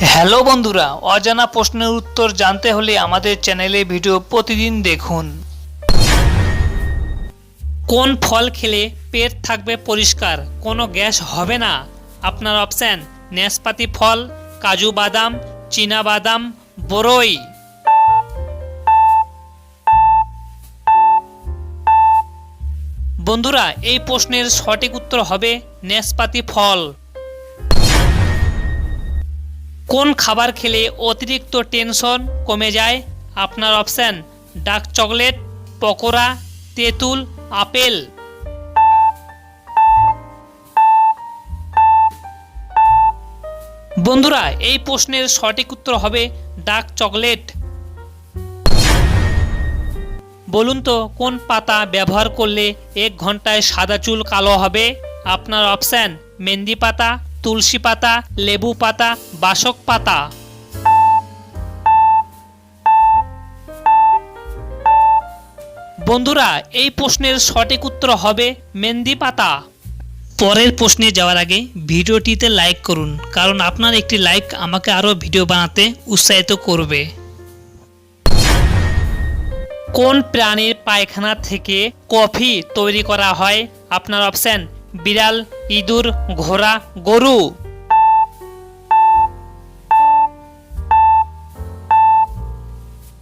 Hello বন্ধুরা, অজানা প্রশ্নের উত্তর জানতে হলে আমাদের চ্যানেলে ভিডিও প্রতিদিন দেখুন। কোন ফল খেলে পেট থাকবে পরিষ্কার? কোনো গ্যাস হবে না? আপনার অপশান নাশপাতি ফল, কাজু বাদাম, চীনা বাদাম, বরই। বন্ধুরা, এই প্রশ্নের সঠিক উত্তর হবে নাশপাতি ফল। কোন খাবার খেলে অতিরিক্ত টেনশন কমে যায়? আপনার অপশান, ডার্ক চকলেট, পকোড়া, তেঁতুল, আপেল। বন্ধুরা, এই প্রশ্নের সঠিক উত্তর হবে ডার্ক চকলেট। বলুন তো, কোন পাতা ব্যবহার করলে এক ঘন্টায় সাদা চুল কালো হবে? আপনার অপশান, মেহেন্দি পাতা। তুলসী পাতা, লেবু পাতা, বাসক পাতা। বন্ধুরা, এই প্রশ্নের সঠিক উত্তর হবে মেহেন্দি পাতা। পরের প্রশ্নে যাওয়ার আগে ভিডিওটিতে লাইক করুন, কারণ আপনার একটি লাইক আমাকে আরও ভিডিও বানাতে উৎসাহিত করবে। কোন প্রাণীর পায়খানা থেকে কফি তৈরি করা হয়? আপনার অপশন বিড়াল, ইঁদুর, ঘোড়া, গরু।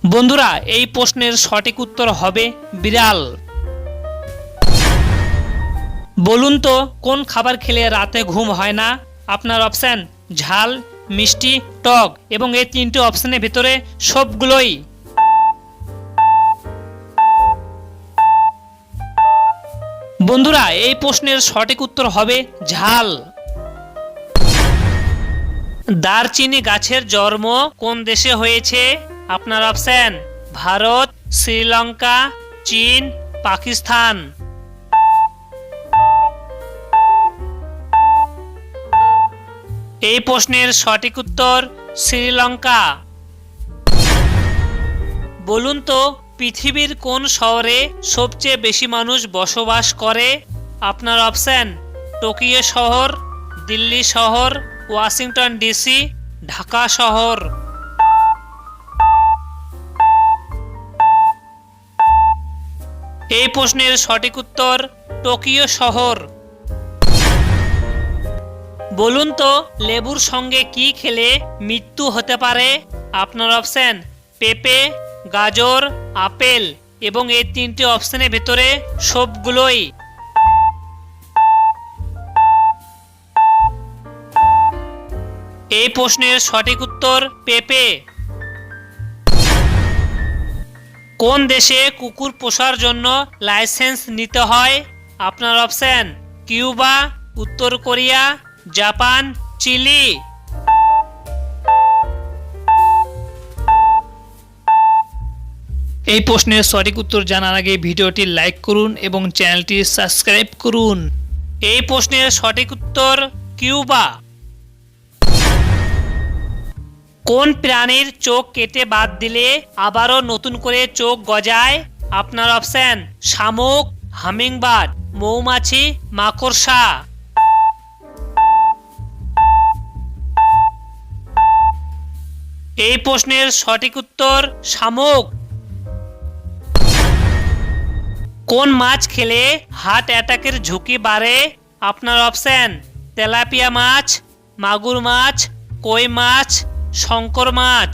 বন্ধুরা, এই প্রশ্নের সঠিক উত্তর হবে বিড়াল। বলুন তো, কোন খাবার খেলে রাতে ঘুম হয় না? আপনার অপশান ঝাল, মিষ্টি, টক এবং এই তিনটি অপশানের ভিতরে সবগুলোই। বন্ধুরা, এই প্রশ্নের সঠিক উত্তর হবে ঝাল। দারচিনি গাছের জন্ম কোন দেশে হয়েছে? আপনার অপশন, ভারত, শ্রীলঙ্কা, চীন, পাকিস্তান। এই প্রশ্নের সঠিক উত্তর শ্রীলঙ্কা। বলুন তো পৃথিবীর কোন শহরে সবচেয়ে বেশি মানুষ বসবাস করে? আপনার অপশন, টোকিও শহর, দিল্লি শহর, ওয়াশিংটন ডিসি, ঢাকা শহর। এই প্রশ্নের সঠিক উত্তর, টোকিও শহর। বলুন তো, লেবুর সঙ্গে কি খেলে মৃত্যু হতে পারে? আপনার অপশন, পেঁপে গাজর, আপেল এবং এই তিনটি অপশানের ভেতরে সবগুলোই এই প্রশ্নের সঠিক উত্তর পেপে। কোন দেশে কুকুর পোষার জন্য লাইসেন্স নিতে হয়? আপনার অপশান, কিউবা, উত্তর কোরিয়া, জাপান, চিলি। এই প্রশ্নের সঠিক উত্তর জানার আগে ভিডিওটি লাইক করুন এবং চ্যানেলটি সাবস্ক্রাইব করুন। এই প্রশ্নের সঠিক উত্তর কিউবা। কোন প্রাণীর চোখ কেটে বাদ দিলে আবারও নতুন করে চোখ গজায়? আপনার অপশান, শামুক হামিংবার্ড মৌমাছি, মাকড়সা। এই প্রশ্নের সঠিক উত্তর, শামুক। কোন মাছ খেলে হার্ট অ্যাটাকের ঝুঁকি বাড়ে? আপনার অপশন, তেলাপিয়া মাছ, মাগুর মাছ, কই মাছ, শঙ্কর মাছ।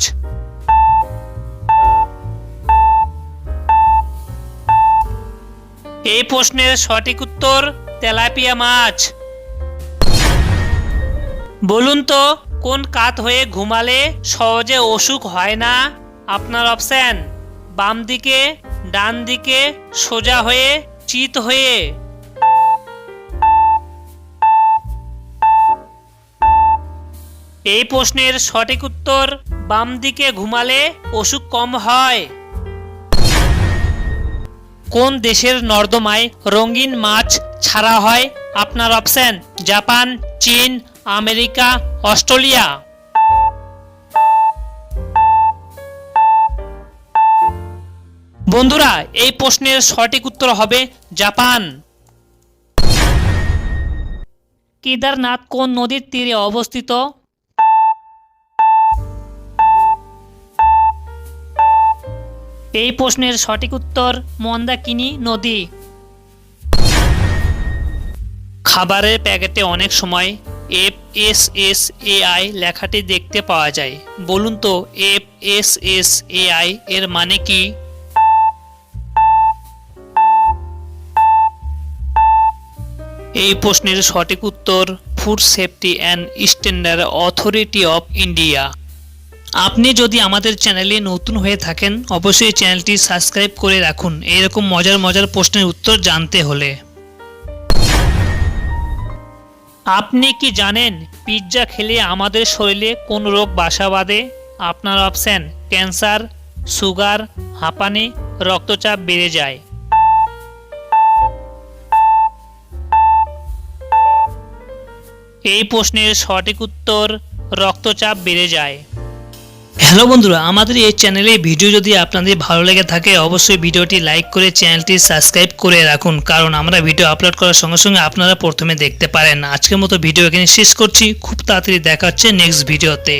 এই প্রশ্নের সঠিক উত্তর, তেলাপিয়া মাছ। বলুন তো, কোন কাত হয়ে ঘুমালে সহজে অসুখ হয় না? আপনার অপশান বাম দিকে ডান দিকে সোজা হয়ে চিত হয়ে। এই প্রশ্নের সঠিক উত্তর বাম দিকে ঘুমালে অসুখ কম হয়। কোন দেশের নর্দমায় রঙিন মাছ ছাড়া হয়? আপনার অপশন, জাপান, চীন, আমেরিকা, অস্ট্রেলিয়া। বন্ধুরা, এই প্রশ্নের সঠিক উত্তর হবে জাপান। কেদারনাথ কোন নদীর তীরে অবস্থিত? এই প্রশ্নের সঠিক উত্তর মন্দাকিনি নদী। খাবারের প্যাকেটে অনেক সময় F S S A I লেখাটি দেখতে পাওয়া যায়। বলুন তো F S S A I এর মানে কি? এই প্রশ্নের সঠিক উত্তর food safety and standard authority of India আপনি যদি আমাদের চ্যানেলে নতুন হয়ে থাকেন, অবশ্যই চ্যানেলটি সাবস্ক্রাইব করে রাখুন। এরকম মজার মজার প্রশ্নের উত্তর জানতে হলে। আপনি কি জানেন পিৎজা খেলে আমাদের শরীরে কোন রোগ বাসা বাঁধে? আপনার অপশান ক্যান্সার, সুগার, হাঁপানি, রক্তচাপ বেড়ে যায়। এই প্রশ্নের সঠিক উত্তর রক্তচাপ বেড়ে যায়। হ্যালো বন্ধুরা, আমাদের এই চ্যানেলে ভিডিও যদি আপনাদের ভালো লেগে থাকে, অবশ্যই ভিডিওটি লাইক করে চ্যানেলটি সাবস্ক্রাইব করে রাখুন, কারণ আমরা ভিডিও আপলোড করার সঙ্গে সঙ্গে আপনারা প্রথমে দেখতে পারেন। আজকের মতো ভিডিও এখানে শেষ করছি। খুব তাড়াতাড়ি দেখা হচ্ছে নেক্সট ভিডিওতে